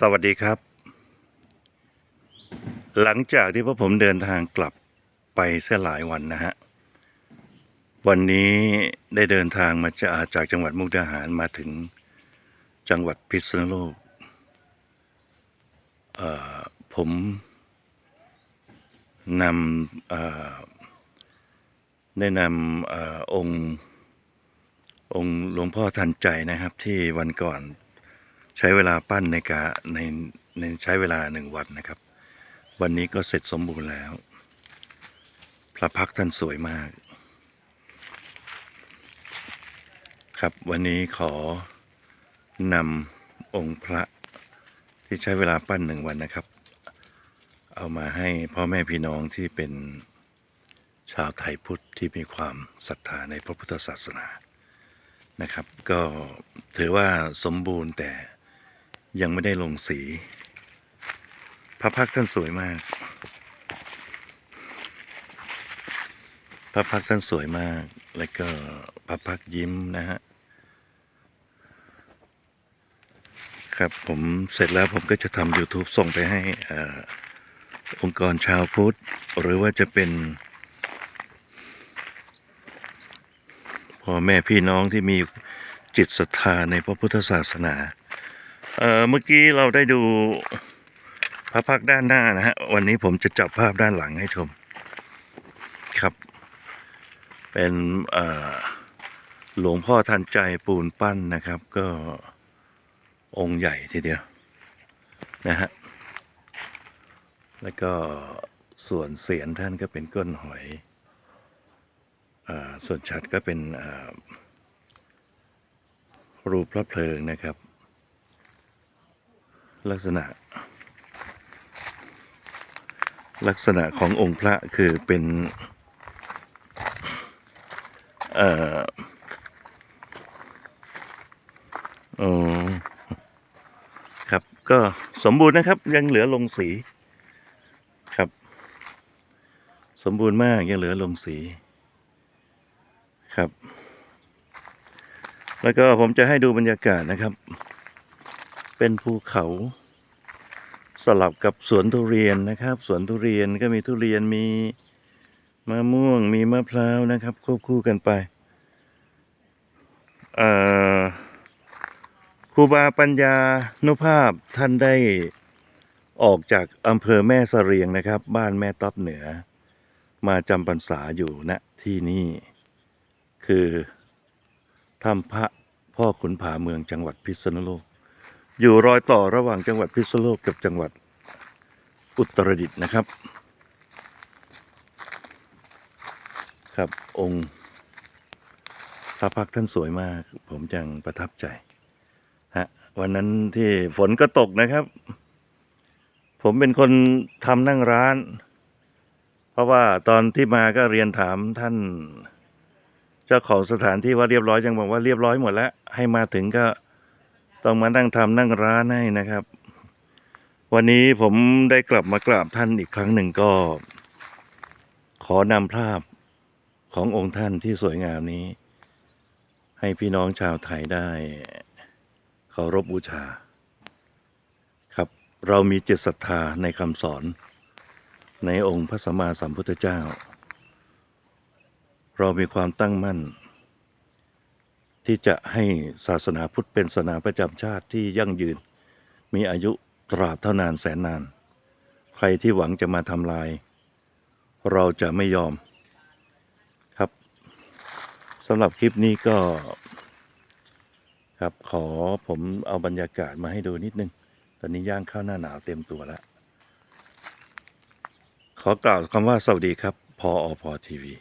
สวัสดีครับ หลังจากที่พวกผมเดินทางกลับไปเสียหลายวันนะฮะ วันนี้ได้เดินทางมาจากจากจังหวัดมุกดาหารมาถึงจังหวัดพิษณุโลกผมนำได้นำอองค์องค์หลวงพ่อทันใจนะครับที่วันก่อน ใช้เวลาปั้นในกาในในใช้เวลาหนึ่งวันนะครับ วันนี้ก็เสร็จสมบูรณ์แล้ว พระพักท่านสวยมาก ครับวันนี้ขอนำองค์พระที่ใช้เวลาปั้นหนึ่งวันนะครับ เอามาให้พ่อแม่พี่น้องที่เป็นชาวไทยพุทธที่มีความศรัทธาในพระพุทธศาสนานะครับ ก็ถือว่าสมบูรณ์แต่ ยังไม่ได้ลงสีพระพักตร์ท่านสวยมากพระพักตร์ท่านสวยมาก แล้วก็พระพักตร์ยิ้มนะฮะครับผมเสร็จแล้วผมก็จะทำ YouTube ส่งไปให้อองค์กรชาวพุทธ หรือว่าจะเป็นพ่อแม่พี่น้องที่มีจิตศรัทธาในพระพุทธศาสนา เอ่อเมื่อกี้เราได้ดูพระพักด้านหน้านะฮะ วันนี้ผมจะจับภาพด้านหลังให้ชม ครับ เป็นเอ่อหลวงพ่อทันใจปูนปั้นนะครับ ก็องค์ใหญ่ทีเดียว นะฮะ แล้วก็ส่วนเสียนท่านก็เป็นก้นหอยอส่วนชัดก็เป็นรูปพระเพลิงนะครับ ลักษณะ ลักษณะขององค์พระคือเป็นเอ่ออ๋อครับก็สมบูรณ์นะครับยังเหลือลงสีครับ สมบูรณ์มากยังเหลือลงสีครับ แล้วก็ผมจะให้ดูบรรยากาศนะครับ เป็นภูเขา สลับกับสวนทุเรียนนะครับ สวนทุเรียนก็มีทุเรียนมีมะม่วงมีมะพร้าวนะครับ ควบคู่กันไปครูบาปัญญานุภาพท่านได้ออกจากอำเภอแม่เสรียงนะครับ บ้านแม่ต๊อบเหนือ มาจำพรรษาอยู่ณที่นี่ คือถ้ำพระพ่อขุนผาเมืองจังหวัดพิษณุโลก อยู่รอยต่อระหว่างจังหวัดพิษณุโลกกับจังหวัดอุตรดิตถ์นะครับ ครับองค์พระพักท่านสวยมาก ผมจังประทับใจฮะวันนั้นที่ฝนก็ตกนะครับ ผมเป็นคนทำนั่งร้าน เพราะว่าตอนที่มาก็เรียนถามท่าน เจ้าของสถานที่ว่าเรียบร้อยยังบอกว่าเรียบร้อยหมดแล้ว ให้มาถึงก็ ต้องมานั่งทำนั่งร้านให้นะครับ วันนี้ผมได้กลับมากราบท่านอีกครั้งหนึ่งก็ ขอนำภาพขององค์ท่านที่สวยงามนี้ ให้พี่น้องชาวไทยได้เคารพบูชา ครับ เรามีจิตศรัทธาในคำสอน ในองค์พระสัมมาสัมพุทธเจ้า เรามีความตั้งมั่น ที่จะให้ศาสนาพุทธเป็นศาสนาประจำชาติที่ยั่งยืน มีอายุตราบเท่านานแสนนาน ใครที่หวังจะมาทำลาย เราจะไม่ยอมครับสำหรับคลิปนี้ก็ครับขอผมเอาบรรยากาศมาให้ดูนิดนึง ตอนนี้ย่างเข้าหน้าหนาวเต็มตัวแล้ว ขอกล่าวคำว่าสวัสดีครับ พออพอทีวี